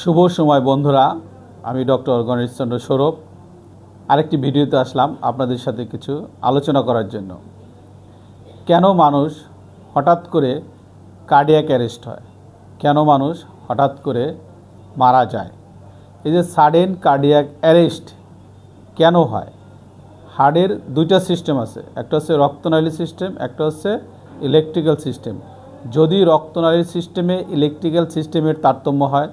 শুভ সময়, বন্ধুরা। আমি ডক্টর গণেশচন্দ্র সৌরভ আরেকটি ভিডিওতে আসলাম আপনাদের সাথে কিছু আলোচনা করার জন্য। কেন মানুষ হঠাৎ করে কার্ডিয়াক অ্যারেস্ট হয়? কেন মানুষ হঠাৎ করে মারা যায়? এই যে সাডেন কার্ডিয়াক অ্যারেস্ট কেন হয়? হার্টের দুইটা সিস্টেম আছে। একটা হচ্ছে রক্তনালী সিস্টেম একটা হচ্ছে ইলেকট্রিক্যাল সিস্টেম যদি রক্তনালী সিস্টেমে ইলেকট্রিক্যাল সিস্টেমের তারতম্য হয়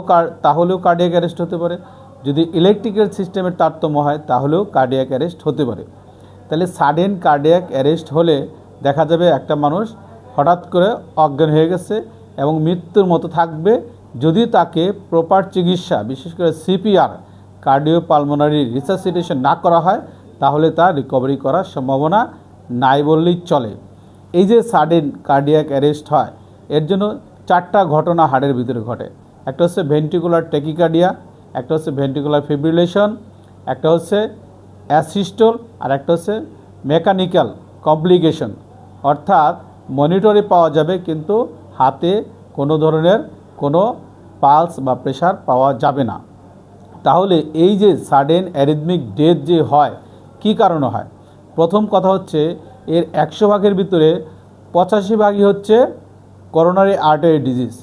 কার- তাহলেও কার্ডিয়াক অ্যারেস্ট হতে পারে। যদি ইলেকট্রিক্যাল সিস্টেমের তারতম্য হয়, তাহলেও কার্ডিয়াক অ্যারেস্ট হতে পারে। তাহলে সাডেন কার্ডিয়াক অ্যারেস্ট হলে দেখা যাবে একটা মানুষ হঠাৎ করে অজ্ঞান হয়ে গেছে এবং মৃত্যুর মতো থাকবে। যদি তাকে প্রপার চিকিৎসা, বিশেষ করে সিপিআর কার্ডিও পালমোনারি রিসাসিটেশন না করা হয়, তাহলে তার রিকভারি করার সম্ভাবনা নাই বললেই চলে। এই যে সাডেন কার্ডিয়াক অ্যারেস্ট হয়, এর জন্য চারটা ঘটনা হাড়ের ভিতরে ঘটে। একটা হচ্ছে ভেন্টিকুলার টেকিকার্ডিয়া একটা হচ্ছে ভেন্টিকুলার ফিব্রিলেশন, একটা হচ্ছে অ্যাসিস্টোল, আর একটা হচ্ছে মেকানিক্যাল কমপ্লিকেশন। অর্থাৎ মনিটরে পাওয়া যাবে, কিন্তু হাতে কোনো ধরনের কোনো পালস বা প্রেশার পাওয়া যাবে না। তাহলে এই যে সাডেন অ্যারিথমিক ডেথ যে হয়, কি কারণে হয়? প্রথম কথা হচ্ছে, এর একশো ভাগের ভিতরে পঁচাশি ভাগই হচ্ছে coronary artery disease.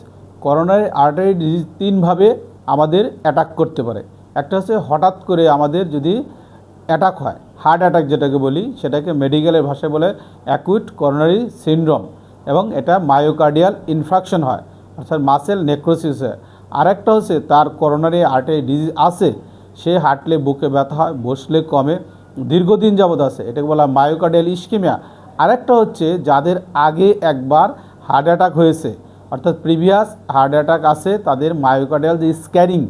Coronary artery disease তিনভাবে আমাদের অ্যাটাক করতে পারে। একটা হচ্ছে হঠাৎ করে আমাদের যদি অ্যাটাক হয় হার্ট অ্যাটাক যেটাকে বলি, সেটাকে মেডিকেলের ভাষায় বলে অ্যাকুইট করোনারি সিনড্রোম এবং এটা মায়োকার্ডিয়াল ইনফ্রাকশন হয়, অর্থাৎ মাসেল নেক্রোসিস হয়। আরেকটা হচ্ছে তার করোনারি আর্টারি ডিজিজ আছে, সে হাঁটলে বুকে ব্যথা হয়, বসলে কমে, দীর্ঘদিন যাবৎ আছে, এটাকে বলা মায়োকার্ডিয়াল ইস্কিমিয়া আরেকটা হচ্ছে যাদের আগে একবার হার্ট অ্যাটাক হয়েছে অর্থাৎ প্রিভিয়াস হার্ট অ্যাটাক আছে, তাদের মায়োকার্ডিয়াল যে স্ক্যানিং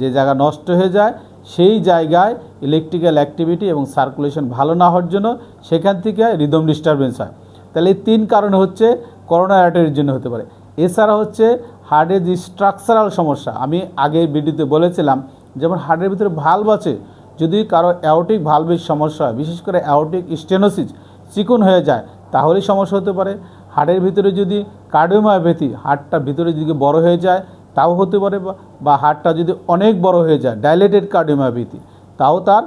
যে জায়গা নষ্ট হয়ে যায়, সেই জায়গায় ইলেকট্রিক্যাল অ্যাক্টিভিটি এবং সার্কুলেশন ভালো না হওয়ার জন্য সেখান থেকে রিদম ডিস্টারবেন্স হয়। তাহলে এই তিন কারণে হচ্ছে করোনা অ্যাটারির জন্য হতে পারে। এছাড়া হচ্ছে হার্টের যে স্ট্রাকচারাল সমস্যা, আমি আগে ভিডিওতে বলেছিলাম, যেমন হার্টের ভিতরে ভালভ আছে, যদি কারও অ্যাওটিক ভালভের সমস্যা হয়, বিশেষ করে অ্যাওটিক স্টেনোসিস চিকন হয়ে যায়, তাহলেই সমস্যা হতে পারে। হার্টের ভিতরে যদি কার্ডিওমায়োপ্যাথি হার্টটা ভিতরে যদি বড় হয়ে যায়, তাও হতে পারে বা- হার্টটা যদি অনেক বড় হয়ে যায় ডাইলেটেড কার্ডিওমায়োপ্যাথি তাও তার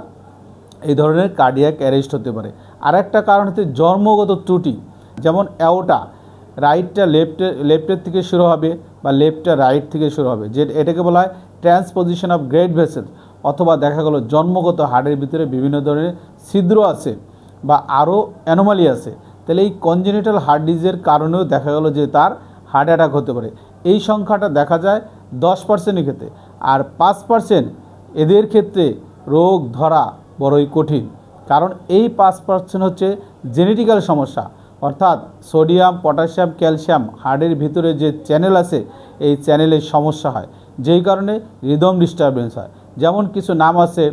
এই ধরনের কার্ডিয়াক অ্যারেস্ট হতে পারে। আর একটা কারণ হচ্ছে জন্মগত ত্রুটি, যেমন অ্যাওটা রাইটটা লেফটে লেফটের থেকে শুরু হবে বা লেফটটা রাইট থেকে শুরু হবে, যে, এটাকে বলা হয় ট্রান্সপোজিশন অফ গ্রেট ভেসেল অথবা দেখা গেলো জন্মগত হাড়ের ভিতরে বিভিন্ন ধরনের ছিদ্র আছে বা আরও অ্যানোমালি আছে। তাহলে এই কনজেনিটাল হার্ট ডিজের কারণেও দেখা গেলো যে তার হার্ট অ্যাটাক হতে পারে। এই সংখ্যাটা দেখা যায় দশ পার্সেন্টের ক্ষেত্রে। আর পাঁচ পার্সেন্ট এদের ক্ষেত্রে রোগ ধরা বড়ই কঠিন। কারণ এই পাঁচ পার্সেন্ট হচ্ছে জেনেটিক্যাল সমস্যা। অর্থাৎ সোডিয়াম পটাশিয়াম ক্যালসিয়াম হার্টের ভিতরে যে চ্যানেল আছে, এই চ্যানেলের সমস্যা হয়। যেই কারণে রিদম ডিস্টারবেন্স হয়। যেমন কিছু নাম আছে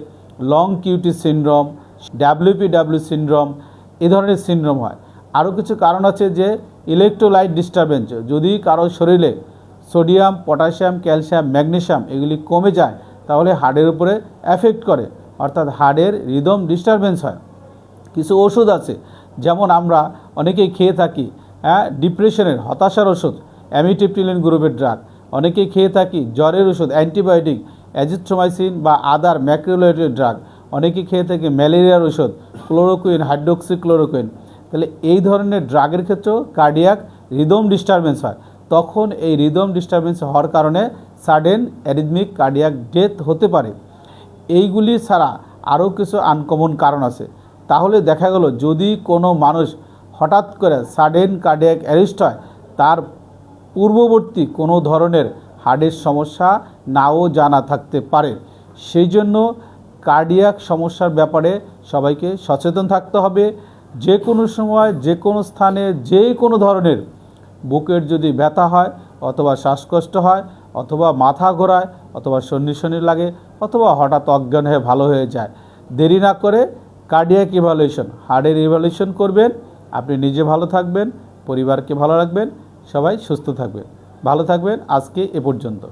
long QT syndrome WPW syndrome এ ধরনের সিনড্রোম হয়। আরও কিছু কারণ আছে যে ইলেকট্রোলাইট ডিস্টারবেন্স যদি কারও শরীরে সোডিয়াম পটাশিয়াম ক্যালসিয়াম ম্যাগনেশিয়াম এগুলি কমে যায়, তাহলে হার্টের উপরে এফেক্ট করে, অর্থাৎ হার্টের রিদম ডিস্টারবেন্স হয়। কিছু ওষুধ আছে, যেমন আমরা অনেকেই খেয়ে থাকি হ্যাঁ ডিপ্রেশনের হতাশার ওষুধ অ্যামিটিপ্টিলিন গ্রুপের ড্রাগ অনেকেই খেয়ে থাকি, জ্বরের ওষুধ অ্যান্টিবায়োটিক অ্যাজিথ্রোমাইসিন বা আদার ম্যাক্রোলাইটের ড্রাগ অনেকে খেয়ে থাকে, ম্যালেরিয়ার ওষুধ ক্লোরোকুইন হাইড্রোক্সি ক্লোরোকুইন তাহলে এই ধরনের ড্রাগের ক্ষেত্রেও কার্ডিয়াক রিদম ডিস্টারবেন্স হয়। তখন এই রিদম ডিস্টারবেন্স হওয়ার কারণে সাডেন অ্যারিদমিক কার্ডিয়াক ডেথ হতে পারে। এইগুলি ছাড়া আরও কিছু আনকমন কারণ আছে। তাহলে দেখা গেল, যদি কোনো মানুষ হঠাৎ করে সাডেন কার্ডিয়াক অ্যারেস্ট হয়, তার পূর্ববর্তী কোনো ধরনের হার্টের সমস্যা নাও জানা থাকতে পারে। সেই জন্য কার্ডিয়াক সমস্যার ব্যাপারে সবাইকে সচেতন থাকতে হবে। যে কোনো সময়, যে কোনো স্থানে, যে কোনো ধরনের বুকের যদি ব্যথা হয় অথবা শ্বাসকষ্ট হয় অথবা মাথা ঘোরায় অথবা সন্নি শনি লাগে অথবা হঠাৎ অজ্ঞান হয়ে ভালো হয়ে যায়, দেরি না করে কার্ডিয়াক ইভ্যালুয়েশন হার্টের ইভ্যালুয়েশন করবেন, আপনি নিজে ভালো থাকবেন, পরিবারকে ভালো রাখবেন, সবাই সুস্থ থাকবেন। ভালো থাকবেন, আজকে এ পর্যন্ত।